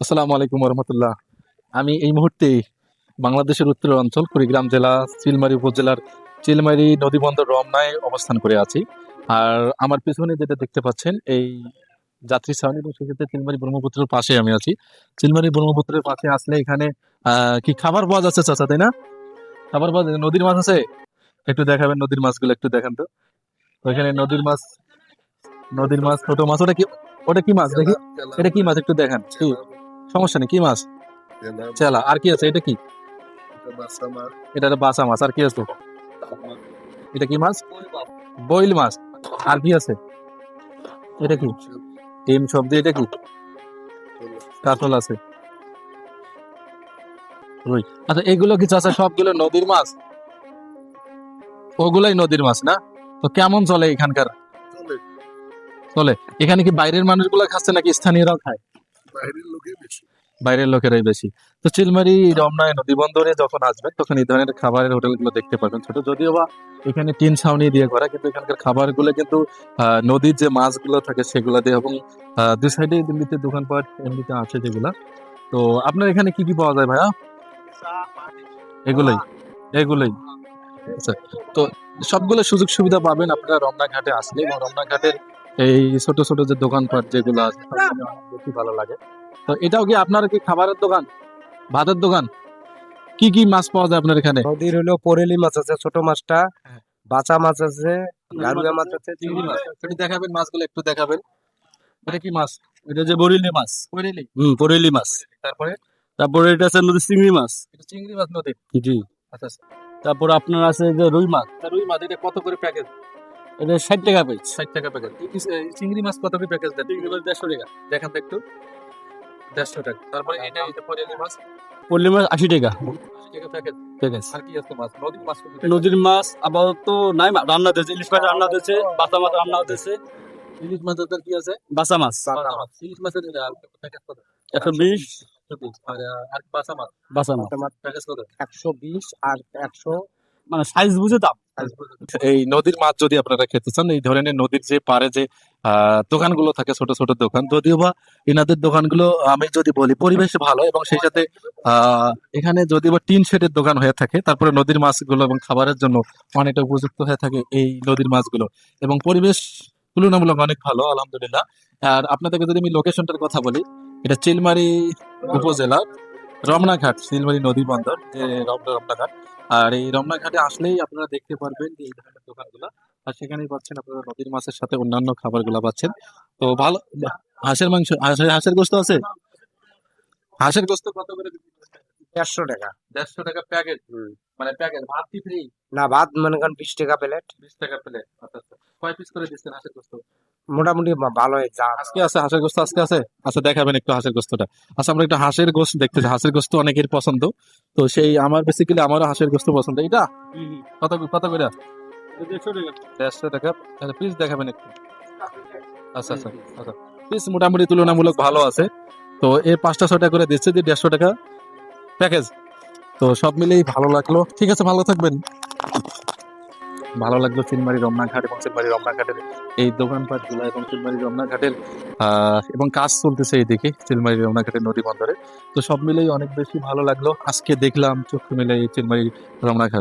আসসালামু আলাইকুম রহমতুল্লাহ আমি এই মুহূর্তে বাংলাদেশের উত্তর অঞ্চল কুড়িগ্রাম জেলা চিলমারি উপজেলার চিলমারি নদীবন্দর রমনায় অবস্থান করে আছি। আর আমার পিছনে যেটা দেখতে পাচ্ছেন এই যাত্রী ছাউনি এবং সেক্ষেত্রে চিলমারি ব্রহ্মপুত্রের পাশে আমি আছি। চিলমারি ব্রহ্মপুত্রের পাশে আসলে এখানে আহ, কি খাবার পাওয়া যাচ্ছে চাচা তাই না? খাবার পাওয়া যাচ্ছে নদীর মাছ আছে? একটু দেখাবেন নদীর মাছগুলো একটু দেখান তো। ওইখানে নদীর মাছ নদীর মাছ ছোট মাছ ওটা কি ওটা কি মাছ দেখি এটা কি মাছ? একটু দেখান। সমস্যা নেই কি মাছ? চেলা আর কি আছে? এটা কি? এটা বাসা মাছ। আর কি আছে? এটা কি মাছ? বইল মাছ। আর কি আছে? এটা কি? ডিম এটা কি? কাতল আছে। রুই আচ্ছা এগুলো কি চাষা সবগুলো নদীর মাছ? ওগুলাই নদীর মাছ না? তো কেমন চলে এখানকার? চলে। এখানে কি বাইরের মানুষগুলো খাচ্ছে নাকি স্থানীয়রাও খায়? বাইরের লোকে বেশি। বাইরের লোকেরাই বেশি। তো চিলমারি রমনায় নদী বন্দরে যখন আসবেন তখন এই ধরনের খাবারের হোটেলগুলো দেখতে পাবেন। ছোট যদিও বা এখানে টিন ছাউনি দিয়ে করা কিন্তু এখানকার খাবারগুলো কিন্তু নদীর যে মাছগুলো থাকে সেগুলো দিয়ে এবং আহ, দুই সাইডে দিল্লিতে দোকানপাট এমনিতে আছে যেগুলা। তো আপনার এখানে কি কি পাওয়া যায় ভাইয়া? এগুলোই এগুলোই। আচ্ছা তো সবগুলো সুযোগ সুবিধা পাবেন আপনারা রমনা ঘাটে আসলে। এবং রমনা ঘাটের এই ছোট ছোট যে দোকানপাট যেগুলো আছে বেশি ভালো লাগে। তো এটাও কি আপনার কি খাবারের দোকান? ভাতের দোকান? কি কি মাছ পাওয়া যায় আপনার এখানে? নদীর হলো পরেলি মাছ আছে ছোট মাছটা। হ্যাঁ। বাচা মাছ আছে গারুয়া মাছ আছে চিংড়ি মাছ একটু দেখাবেন মাছগুলো একটু দেখাবেন। এটা কি মাছ? এটা যে বরিলি মাছ। কোরেলি হুম বরিলি মাছ। তারপরে? তারপরে এটা আছে নদী চিংড়ি মাছ। এটা চিংড়ি মাছ নদীর? জি। আচ্ছা আচ্ছা। তারপর আপনার আছে যে রুই মাছ। রুই মাছ এটা কত করে প্যাকেজ এটা ষাট টাকা পিস ষাট টাকা প্যাকেজ চিংড়ি মাছ কত করে প্যাকেজ দেন? চিংড়ি দেড়শো টাকা। দেখান তো একটু। দেড়শো টাকা। তারপরে এটা এটা কোরেলি মাছ। পল্লি মাছ আশি টাকা। আশি টাকা প্যাকেজ প্যাকেজ আর কি আছে মাছ? নদীর মাছ আপাতত নাই রান্না দিয়েছে ইলিশ মাছ রান্না দিয়েছে বাচ্চা মাছ রান্না দিয়েছে। ইলিশ মাছের কি আছে? বাসা মাছ। ইলিশ মাছের একশো বিশ। আর বাসা মাছ? বাসা মাছ। প্যাকেজ কত? একশো বিশ আর একশো মানে সাইজ বুঝে দাম। এই নদীর মাছ যদি আপনারা খেতে চান, এই ধরনের নদীর যে পারে যে দোকানগুলো থাকে, ছোট ছোট দোকান, যদিও বা এনাদের দোকানগুলো আমি যদি বলি, পরিবেশ ভালো এবং সেই সাথে এখানে যদি বা টিন শেডের দোকান হয়ে থাকে, তারপরে নদীর মাছগুলো এবং খাবারের জন্য অনেকটা উপযুক্ত হয়ে থাকে এই নদীর মাছগুলো। এবং পরিবেশ তুলনামূলক অনেক ভালো, আলহামদুলিল্লাহ। আর আপনাদেরকে যদি আমি লোকেশনটার কথা বলি, এটা চিলমারি উপজেলার রমনাঘাট, চিলমারি নদী বন্দর, যে রমনা রমনাঘাট। আর এই রমনা ঘাটে আসলেই আপনারা দেখতে পারবেন যে এই ধরনের দোকানগুলো। আর সেখানেই পাচ্ছেন আপনারা নদীর মাছের সাথে অন্যান্য খাবারগুলো পাচ্ছেন। তো ভালো হাঁসের মাংস হাঁসের হাঁসের গোস্ত আছে? হাঁসের গোস্ত কত করে দেড়শো টাকা। দেড়শো টাকা প্যাকেট? মানে প্যাকেট ভাত কি ফ্রি না ভাত মনে করেন বিশ টাকা প্লেট। বিশ টাকা প্লেট আচ্ছা আচ্ছা। কয় পিস করে দিচ্ছেন হাঁসের গোস্ত? মোটামুটি ভালো যা আজকে আছে হাঁসের গোস্ত, আজকে আছে? আচ্ছা দেখাবেন একটু হাঁসের গোস্তটা। আচ্ছা আমরা একটু হাঁসের গোস্ত দেখতেছি। হাঁসের গোস্ত অনেকের পছন্দ। তো সেই আমার বেসিক্যালি আমারও হাঁসের গোস্ত পছন্দ। এটা কত কত করে? পিস দেখাবেন একটু। আচ্ছা আচ্ছা আচ্ছা। পিস মোটামুটি তুলনামূলক ভালো আছে। তো এই পাঁচটা ছয়টা করে দিচ্ছে, যে দেড়শো টাকা প্যাকেজ। তো সব মিলেই ভালো লাগল। ঠিক আছে, ভালো থাকবেন। ভালো লাগল চিনমারি রমনাঘাট এবং চিনমারি রমনাঘাটের এই দোকানপাটগুলো এবং চিলমারি রমনাঘাটের এবং কাজ চলতেছে এইদিকে চিলমারি রমনাঘাটের নদী বন্দরে। তো সব মিলেই অনেক বেশি ভালো লাগল। আজকে দেখলাম, চোখ মিলে এই চিলমারি রমনাঘাট।